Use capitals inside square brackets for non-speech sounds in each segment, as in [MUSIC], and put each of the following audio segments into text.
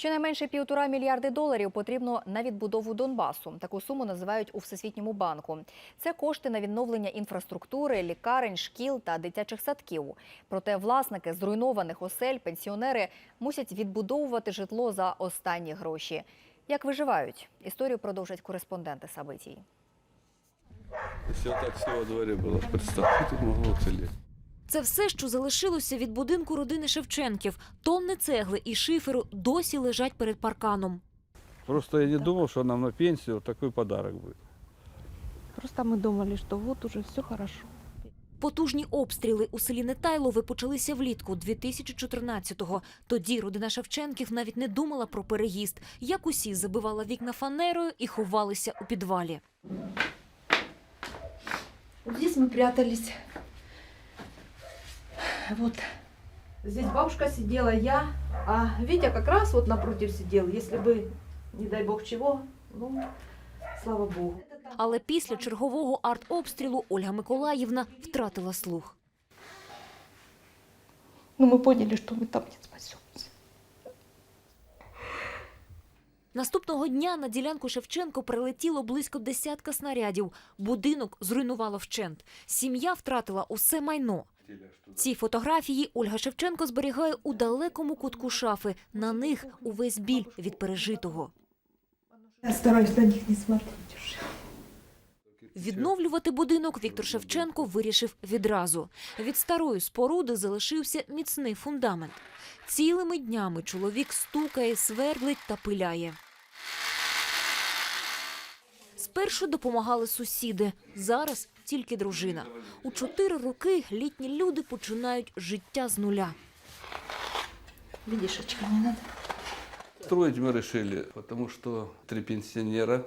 Щонайменше півтора мільярди доларів потрібно на відбудову Донбасу. Таку суму називають у Всесвітньому банку. Це кошти на відновлення інфраструктури, лікарень, шкіл та дитячих садків. Проте власники зруйнованих осель, пенсіонери мусять відбудовувати житло за останні гроші. Як виживають? Історію продовжать кореспонденти Сабитій. Если так все во дворе было, представь, тут могло уцелеть. Це все, що залишилося від будинку родини Шевченків. Тонни цегли і шиферу досі лежать перед парканом. Просто я не думал, что нам на пенсию вот такой подарок будет. Просто мы думали, что вот уже все хорошо. Потужні обстріли у селі Нетайлове почалися влітку 2014-го. Тоді родина Шевченків навіть не думала про переїзд. Як усі забивала вікна фанерою і ховалися у підвалі. Здесь мы прятались. Вот. Здесь бабушка сидела, я, а Витя как раз вот напротив сидел. Если бы, не дай бог чего, ну, слава богу. Але після чергового артобстрілу Ольга Миколаївна втратила слух. Но мы поняли, что мы там не спасемся. Наступного дня на ділянку Шевченко прилетіло близько десятка снарядів. Будинок зруйнувало вщент. Сім'я втратила усе майно. Ці фотографії Ольга Шевченко зберігає у далекому кутку шафи. На них увесь біль від пережитого. Я стараюсь на них не смотреть уже. Відновлювати будинок Віктор Шевченко вирішив відразу. Від старої споруди залишився міцний фундамент. Цілими днями чоловік стукає, свердлить та пиляє. Спершу допомагали сусіди, зараз тільки дружина. У чотири роки літні люди починають життя з нуля. Видишь, очка не надо. Строить мы решили, потому что три пенсионера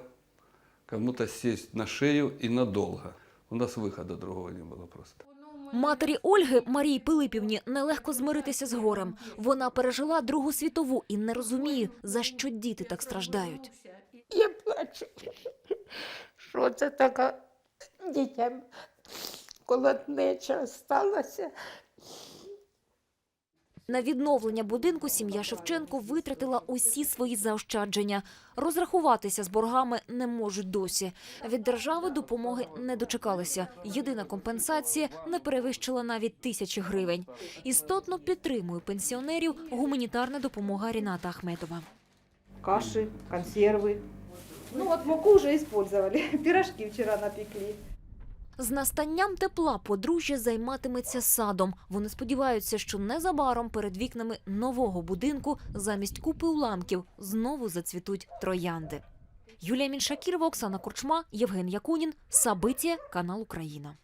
кому-то сесть на шею и надолго. У нас выхода другого не было просто. Матері Ольги Марії Пилипівні нелегко змиритися з горем. Вона пережила Другу світову і не розуміє, за що діти так страждають. Я плачу. Що це така дітям колотнеча сталася. На відновлення будинку сім'я Шевченко витратила усі свої заощадження. Розрахуватися з боргами не можуть досі. Від держави допомоги не дочекалися. Єдина компенсація не перевищила навіть тисячі гривень. Істотно підтримує пенсіонерів гуманітарна допомога Ріната Ахметова. Каши, консервы. Ну вот муку уже использовали. [LAUGHS] Пирожки вчера напекли. З настанням тепла подружжя займатиметься садом. Вони сподіваються, що незабаром перед вікнами нового будинку замість купи уламків знову зацвітуть троянди. Юлія Міншакірова, Оксана Корчма, Євген Якунін, Сабиті канал Україна.